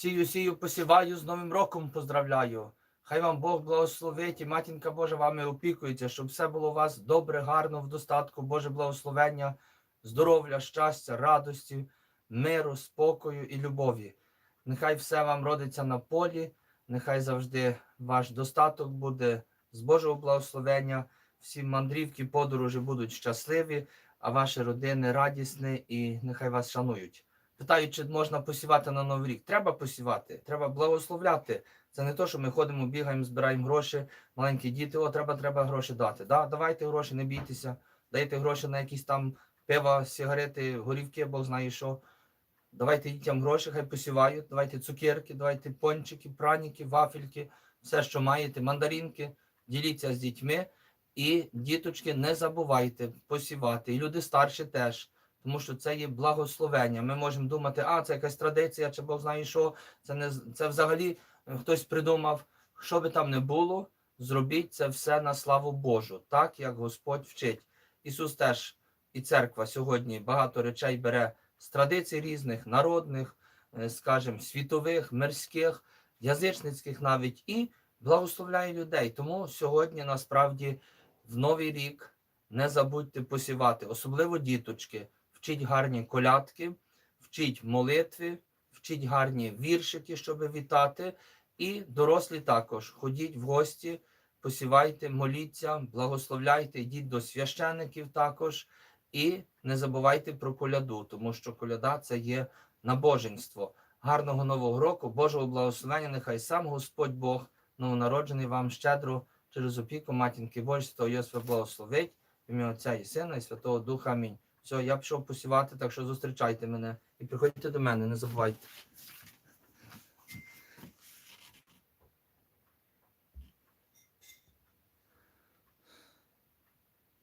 Сію, сію, посіваю, з Новим роком поздравляю. Хай вам Бог благословить і матінка Божа вами опікується, щоб все було у вас добре, гарно, в достатку, Боже благословення, здоров'я, щастя, радості, миру, спокою і любові. Нехай все вам родиться на полі, нехай завжди ваш достаток буде з Божого благословення, всі мандрівки, подорожі будуть щасливі, а ваші родини радісні і нехай вас шанують. Питають, чи можна посівати на Новий рік. Треба посівати, треба благословляти. Це не то, що ми ходимо, бігаємо, збираємо гроші, маленькі діти, о, треба, треба гроші дати. Да, давайте гроші, не бійтеся, дайте гроші на якісь там пива, сигарети, горівки, Бог знає що. Давайте дітям гроші, хай посівають, давайте цукерки, давайте пончики, праніки, вафельки, все, що маєте, мандаринки, діліться з дітьми. І, діточки, не забувайте посівати. І люди старші теж, тому що це є благословення. Ми можемо думати, а це якась традиція, чи Бог знає що, це не це взагалі е, хтось придумав. Що би там не було, зробіть це все на славу Божу, так як Господь вчить. Ісус теж і церква сьогодні багато речей бере з традицій різних, народних, е, скажімо, світових, мирських, язичницьких навіть, і благословляє людей. Тому сьогодні насправді в новий рік не забудьте посівати, особливо діточки, вчіть гарні колядки, вчіть молитви, вчіть гарні віршики, щоб вітати. І дорослі також ходіть в гості, посівайте, моліться, благословляйте, йдіть до священиків також. І не забувайте про коляду, тому що коляда це є набоженство. Гарного нового року, Божого благословення, нехай сам Господь Бог, новонароджений вам щедро через опіку матінки Святого Йосифа благословить, в ім'я Отця і Сина, і Святого Духа. Амінь. Все, я пішов посівати, так що зустрічайте мене і приходьте до мене, не забувайте.